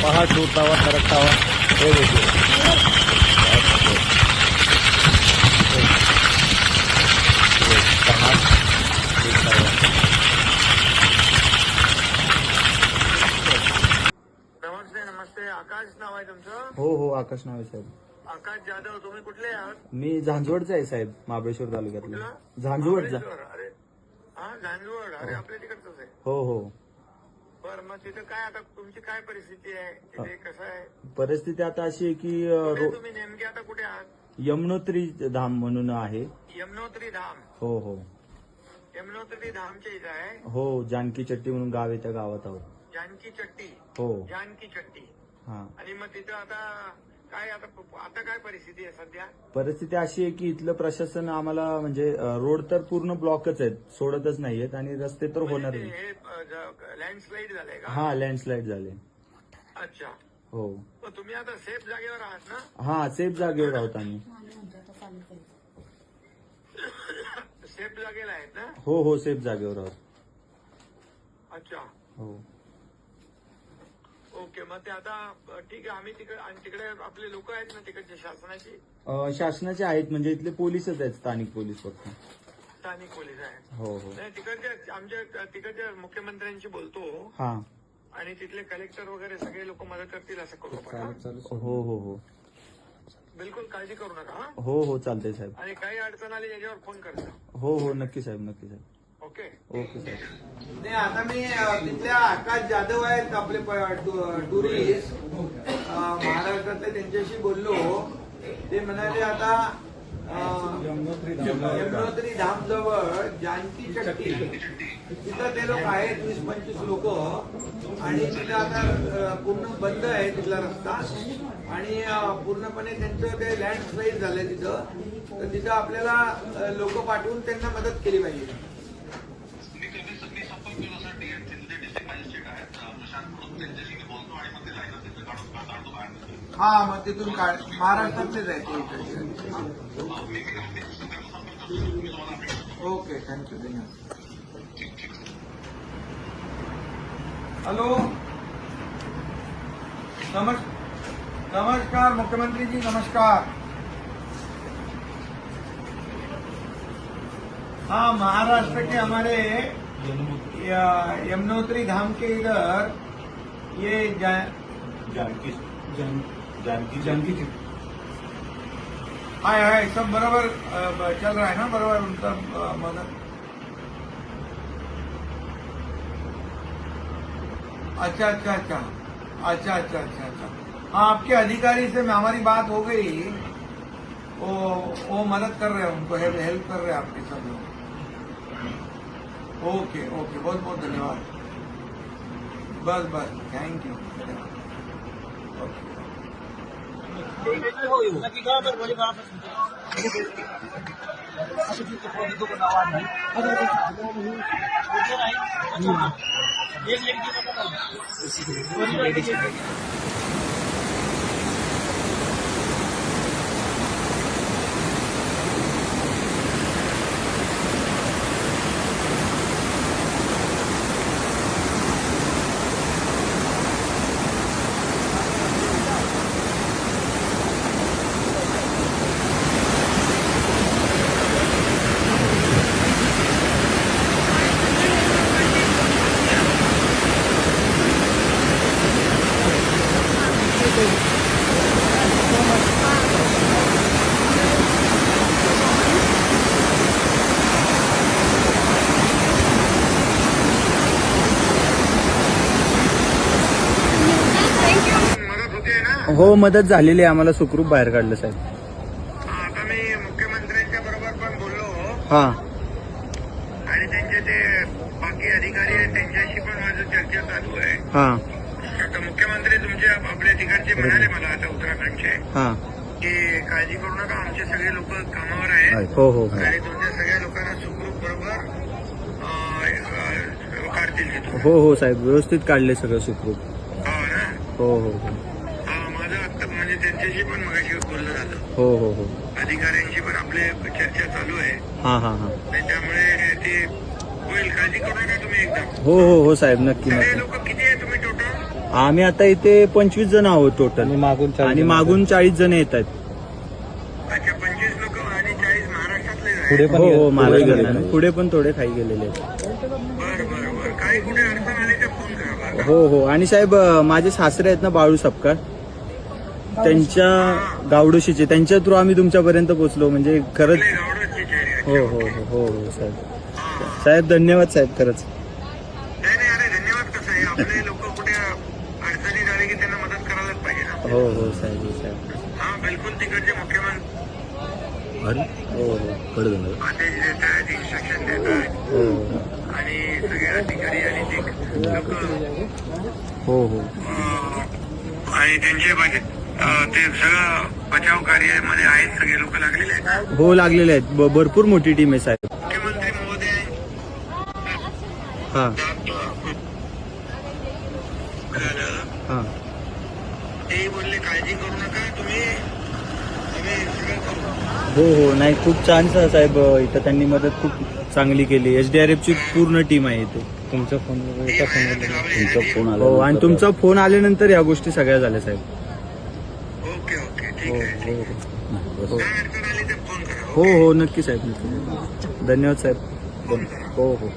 पहाड़ टूटता हुआ सरकता हुआ ये देखिए पहाड़ टूटता आकाश नाव आहे तुमचं? हो हो आकाश नावे साहेब. आकाश जाधव तुम्ही कुठले आहात? मी झांझवडचा आहे साहेब महाबळेश्वर तालुक्यातला. झांझवडचा महाबळेश्वर, अरे. हा झांजवड अरे आपल्या तिकडचंच आहे. हो हो. बर मग तिथं काय आता तुमची काय परिस्थिती आहे? तिथे कसं आहे? परिस्थिती आता अशी आहे की अं, कुठे रो- तुम्ही नेमके आता कुठे आहात? यमुनोत्री धाम म्हणून आहे. यमुनोत्री धाम. हो हो. यमुनोत्री धामच्या इथं आहे? हो जानकी चट्टी म्हणून गाव आहे त्या गावात आहोत. जानकी चट्टी. हो. जानकी चट्टी. हा आणि मग तिथं आता काय आता आता काय परिस्थिती आहे सध्या? परिस्थिती अशी आहे की इथलं प्रशासन आम्हाला म्हणजे रोड तर पूर्ण ब्लॉकच आहेत सोडतच नाहीयेत आणि रस्ते तर होणार नाही लँडस्लाईड झालंय का? हा लँडस्लाईड झाले. अच्छा. हो. मग तुम्ही आता सेफ जागेवर आहात ना? हा सेफ जागेवर आहोत आम्ही. सेफ जागेला आहेत ना? हो हो सेफ जागेवर आहोत. अच्छा. हो. ओके मग ते आता ठीक आहे आम्ही तिकडे आणि तिकडे आपले लोक आहेत ना तिकडचे शासनाची? अं, शासनाचे आहेत म्हणजे इथले पोलीसच आहेत स्थानिक पोलीस फक्त. स्थानिक पोलीस आहेत. हो हो. नाही तिकडच्या आमच्या तिकडच्या मुख्यमंत्र्यांशी बोलतो. हा. आणि तिथले कलेक्टर वगैरे सगळे लोक मदत करतील असं करू आपण हा? हो हो हो. बिलकुल काळजी करू नका हा? हो हो चालतंय साहेब. आणि काही अडचण आली याच्यावर फोन करता. हो हो नक्की साहेब नक्की साहेब. ओके. ओके नाही आता मी तिथल्या आकाश जाधव आहेत आपले टुरिस्ट. महाराष्ट्रातले त्यांच्याशी बोललो. ते म्हणाले आता अ, यमुनोत्री धाम जवळ जानकी शक्ती तिथं ते लोक आहेत वीस पंचवीस लोक. आणि तिथं आता पूर्ण बंद आहे तिथला रस्ता. आणि पूर्णपणे त्यांचं ते लँडस्लाईड झालंय तिथं. तर तिथं आपल्याला लोक पाठवून त्यांना मदत केली पाहिजे मी कधी मी संपर्क केला सर डीएमसी जे डिस्ट्रिक्ट मॅजिस्ट्रेट आहेत अं, प्रशांत म्हणून त्यांच्याशी मी बोलतो आणि मग ते लाईन तिथे काढून काढतो बाहेर हा मग तिथून काढ महाराष्ट्रातलेच आहे ते इकडचे. मी मी मी संपर्क करतो मी तुम्हाला update करतो. ओके थँक्यू धन्यवाद हॅलो नमस् नमस्कार मुख्यमंत्री जी नमस्कार हाँ महाराष्ट्र के हमारे य- यमुनोत्री धाम के इधर ये जा, जानकी जानकी जानकी हाय हाय, सब बराबर चल रहा है ना, बराबर उनका मदद अच्छा अच्छा अच्छा। अच्छा अच्छा अच्छा अच्छा। हाँ आपके अधिकारी से हमारी बात हो गई। वो वो मदद कर रहे हैं, उनको हेल्प हेल्प कर रहे हैं आपके सब लोग। ओके ओके, बहुत बहुत धन्यवाद। बस बस, थैंक यू। ओके। मदत होते ना हो मदत झालेली आहे आम्हाला. सुखरूप बाहेर काढलं साहेब. आता मी मुख्यमंत्र्यांच्या बरोबर पण बोललो हा. आणि त्यांचे ते बाकी अधिकारी आहेत त्यांच्याशी पण माझं चर्चा चालू आहे. हा. आपल्या तिकडचे म्हणाले मला आता उत्तराखंडचे. हा. की काळजी करू नका आमचे सगळे लोक कामावर आहेत. हो हो हो. आणि तुमच्या सगळ्या लोकांना सुखरूप बरोबर काढतील हो हो साहेब. व्यवस्थित काढले सगळं सुखरूप. हो ना? हो हो हो. माझं आता म्हणजे त्यांच्याशी पण मगाशी बोलणं झालं हो हो हो. अधिकाऱ्यांशी पण आपले चर्चा चालू आहे. हा हा हा. त्यामुळे ते होईल. काळजी करू नका तुम्ही एकदम. हो हो हो साहेब. नक्की. लोक किती आहे तुम्ही टोटल आम्ही आता इथे पंचवीस जण आहोत टोटल आणि मागून चाळीस आणि जण मागून चाळीस जण येत आहेत. अच्छा पंचवीस लोक आणि चाळीस महाराष्ट्रातले पुढे पण हो हो गेले- महाराष्ट्रात गेले. पुढे पण थोडे खाई गेलेले आहेत. बरं बरं बरं. काही कुठे अडचण आली तर फोन करा बरं हो हो. आणि साहेब अं, माझे सासरे आहेत ना बाळू सपकाळ. त्यांच्या गावडोशीचे. त्यांच्या थ्रू आम्ही तुमच्यापर्यंत पोहोचलो. म्हणजे खरंच आपले गावडोचे चेहरे हो हो हो हो हो साहेब. साहेब धन्यवाद साहेब खरंच. नाही नाही अरे धन्यवाद कसं आहे? आपले लोक कुठे अडचणी झाली की त्यांना मदत करायलाच पाहिजे ना हो हो साहेब हो साहेब. हा बिलकुल तिकडचे मुख्यमंत्री. हो हो. आदेश देत आहेत इन्स्ट्रक्शन देत आहेत हो हो. आणि सगळे अधिकारी आणि ते लोक हो हो. आणि त्यांचे अं, ते सगळं बचाव कार्यामध्ये आहेत सगळे लोक लागलेले आहेत. हो लागलेले आहेत. ब- भरपूर मोठी टीम आहे साहेब. मुख्यमंत्री महोदय. हा. झालं. हा. बोलले काळजी करू नका तुम्ही हो हो नाही खूप छान साहेब इथं त्यांनी मदत खूप चांगली केली. एचडीआरएफ ची पूर्ण टीम आहे इथे. तुमचा फोन एका फोनवर? तुमचा फोन आला हो आणि तुमचा फोन आल्यानंतर या गोष्टी सगळ्या झाल्या साहेब. ओके ओके ठीक हो आहे हो हो. काय अडचण आली तर फोन करा हो हो नक्की साहेब नक्की. धन्यवाद साहेब. हो हो.